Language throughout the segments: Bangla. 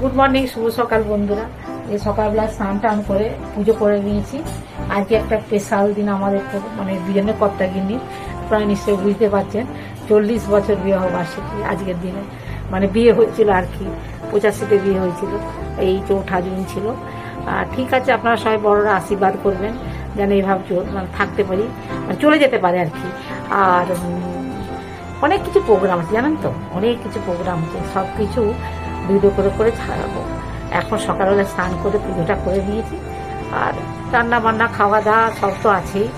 গুড মর্নিং শুভ সকাল বন্ধুরা। এই সকালবেলা স্নান টান করে পুজো করে নিয়েছি। আজকে একটা স্পেশাল দিন আমাদের মানে দুজনের কর্তা গিন্নি। প্রায় নিশ্চয়ই বুঝতে পারছেন, চল্লিশ বছর বিবাহ বার্ষিকী আজকের দিনে। মানে বিয়ে হচ্ছিল আর কি, পঁচাশিতে বিয়ে হয়েছিল, এই চৌঠা জুন ছিল। ঠিক আছে, আপনারা সবাই বড়রা আশীর্বাদ করবেন, যেন এইভাবে মানে থাকতে পারি মানে চলে যেতে পারে আর কি। আর অনেক কিছু প্রোগ্রাম আছে, জানেন তো? অনেক কিছু প্রোগ্রাম আছে সব কিছু ভিডিও করে করে ছাড়াবো। এখন সকালবেলা স্নান করে পুজোটা করে নিয়েছি আর রান্না বান্না খাওয়া দাওয়া সব তো আছেই।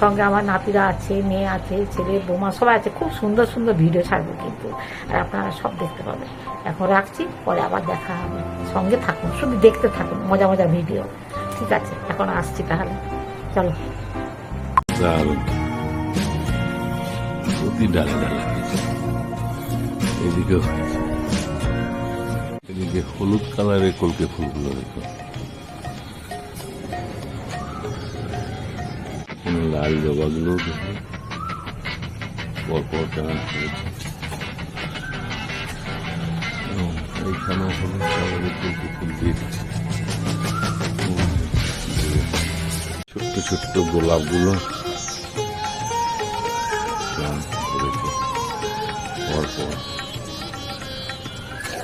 সঙ্গে আমার নাতিরা আছে, মেয়ে আছে, ছেলে, বোমা সবাই আছে। খুব সুন্দর সুন্দর ভিডিও ছাড়বো কিন্তু। আর আপনারা সব দেখতে পাবেন। এখন রাখছি, পরে আবার দেখা হবে। সঙ্গে থাকুন, শুধু দেখতে থাকুন, মজা মজা ভিডিও। ঠিক আছে, এখন আসছি তাহলে। চলো। ডালে এদিকে হলুদ কালারের কলকে ফুলগুলো দেখো। লাল জবাগুলো পরপর কেমন হয়েছে এইখানেও হলুদ কালারের কলকে ফুল দিয়েছে ছোট্ট ছোট্ট গোলাপগুলো পরপর।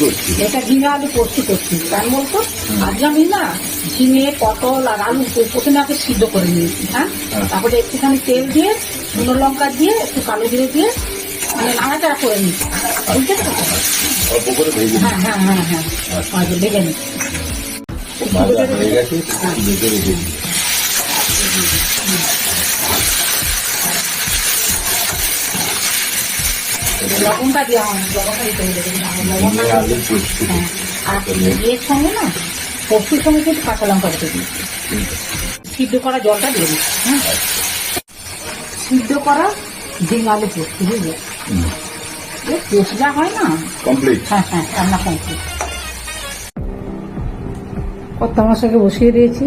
করছি। এটা ঝিঙে আলু পোস্ত করছি। কেন বলতো? আজকে আমি না ঝিঙে পটল আর আলু প্রথমে আগে সিদ্ধ করে নিয়েছি হ্যাঁ? হ্যাঁ। তারপরে একটুখানি তেল দিয়ে শুকনো লঙ্কা দিয়ে একটু কালো জিরে দিয়ে মানে নাড়াচাড়া করে নিচ্ছি বুঝতে পেরেছ? হ্যাঁ হ্যাঁ হ্যাঁ হ্যাঁ। আচ্ছা। ভেজে নিচ্ছি হয়ে গেছে লবণটা দেওয়া হয় লবণটা দিতে হবে লবণটা ঝিঙে আলু পোস্ত আর এর সঙ্গে না পোস্তুর সঙ্গে কিন্তু কাঁচা লঙ্কা রেখে দিচ্ছি সিদ্ধ করা জলটা দিয়ে দিচ্ছি হ্যাঁ সিদ্ধ করা ঝিঙে আলু পোস্ত বুঝলে পোস্ত হয় না কমপ্লিট হ্যাঁ হ্যাঁ রান্না কমপ্লিট কর্তা মশাকে বসিয়ে দিয়েছি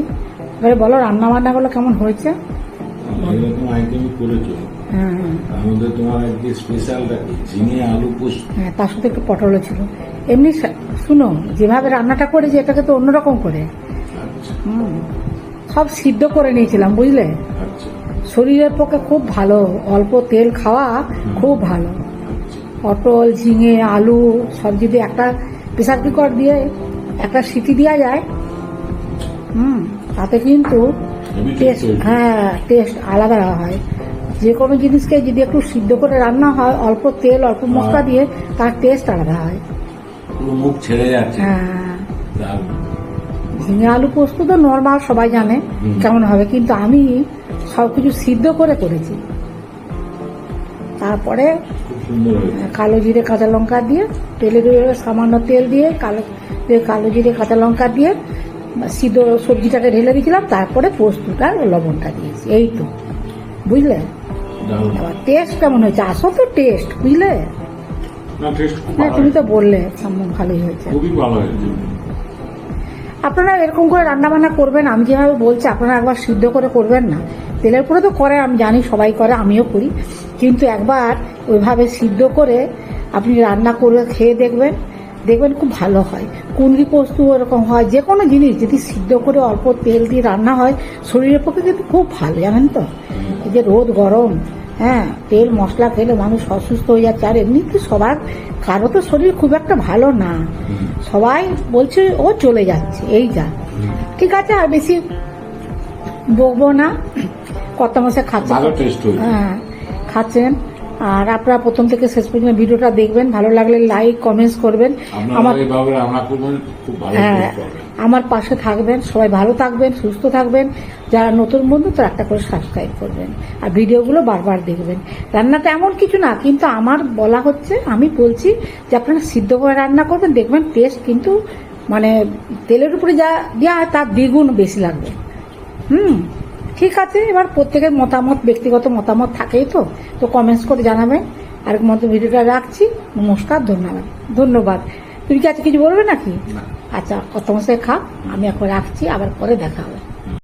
এবারে বলো রান্না বান্নাগুলো কেমন হয়েছে করেছ তার তোমার আজকে স্পেশালটা কি? ঝিঙে আলু পোস্ত হ্যাঁ তার সাথে একটু পটলও ছিল। এমনি শুনো যেভাবে রান্নাটা করেছি এটাকে তো অন্যরকম করে। আচ্ছা। হুম, সব সিদ্ধ করে নিয়েছিলাম বুঝলে? আচ্ছা। শরীরের পক্ষে খুব ভালো অল্প তেল খাওয়া খুব ভালো। আচ্ছা। পটল ঝিঙে আলু সব যদি একটা প্রেসার কুকার দিয়ে একটা সিটি দেওয়া যায় হুম তাতে কিন্তু টেস্ট হ্যাঁ টেস্ট আলাদা হয়। যে কোনো জিনিসকে যদি একটু সিদ্ধ করে রান্না হয় অল্প তেল অল্প মশলা হ্যাঁ। দিয়ে তার টেস্ট আলাদা হয়। মুখ ছেড়ে যাচ্ছে। হ্যাঁ। ঝিঙে আলু পোস্ত তো নর্মাল সবাই জানে কেমন হবে কিন্তু আমি সবকিছু সিদ্ধ করে করেছি। তারপরে কালো জিরে কাঁচা লঙ্কা দিয়ে তেলে দিয়ে সামান্য তেল দিয়ে কালো কালো জিরে কাঁচা লঙ্কা দিয়ে সিদ্ধ সবজিটাকে ঢেলে দিয়েছিলাম তারপরে পোস্তটা লবণটা দিয়েছি এই তো। বুঝলে? এবার টেস্ট কেমন হয়েছে? আসো তো টেস্ট বুঝলে? না হ্যাঁ তুমি তো বললে ভালোই হয়েছে। হয়েছে। আপনারা এরকম করে রান্না বান্না করবেন আমি যেভাবে বলছি আপনারা একবার সিদ্ধ করে করবেন না। তেলের পরে তো করে আমি জানি সবাই করে আমিও করি। কিন্তু একবার ওইভাবে সিদ্ধ করে আপনি রান্না করে খেয়ে দেখবেন। দেখবেন খুব ভালো হয়। কুন্দ্রি পোস্ত ওরকম হয়। যে কোনো জিনিস যদি সিদ্ধ করে অল্প তেল দিয়ে রান্না হয় শরীরের পক্ষে কিন্তু খুব ভালো জানেন তো? এই যে রোদ গরম হ্যাঁ তেল মশলা খেলে মানুষ অসুস্থ হয়ে যাচ্ছে। আর এমনি এমনিতে সবার কারও তো শরীর খুব একটা ভালো না। সবাই বলছে ও চলে যাচ্ছে এই যা। ঠিক আছে আর বেশি বকবো না। কত মাসে খাচ্ছে হ্যাঁ খাচ্ছেন। আর আপনারা প্রথম থেকে শেষ পর্যন্ত ভিডিওটা দেখবেন। ভালো লাগলে লাইক কমেন্টস করবেন। আমার হ্যাঁ আমার পাশে থাকবেন সবাই ভালো থাকবেন সুস্থ থাকবেন। যারা নতুন বন্ধু তারা একটা করে সাবস্ক্রাইব করবেন। আর ভিডিওগুলো বারবার দেখবেন। রান্নাটা এমন কিছু না কিন্তু আমার বলা হচ্ছে আমি বলছি যে আপনারা সিদ্ধ করে রান্না করবেন দেখবেন টেস্ট কিন্তু মানে তেলের উপরে যা দেওয়া হয় তার দ্বিগুণ বেশি লাগবে। হুম। ঠিক আছে এবার প্রত্যেকের মতামত ব্যক্তিগত মতামত থাকেই তো। তো কমেন্টস করে জানাবেন। আর মতো ভিডিওটা রাখছি। নমস্কার ধন্যবাদ। ধন্যবাদ। তুমি কি আজকে কিছু বলবে নাকি? আচ্ছা কত মশাই খা? আমি এখন রাখছি আবার পরে দেখা হবে।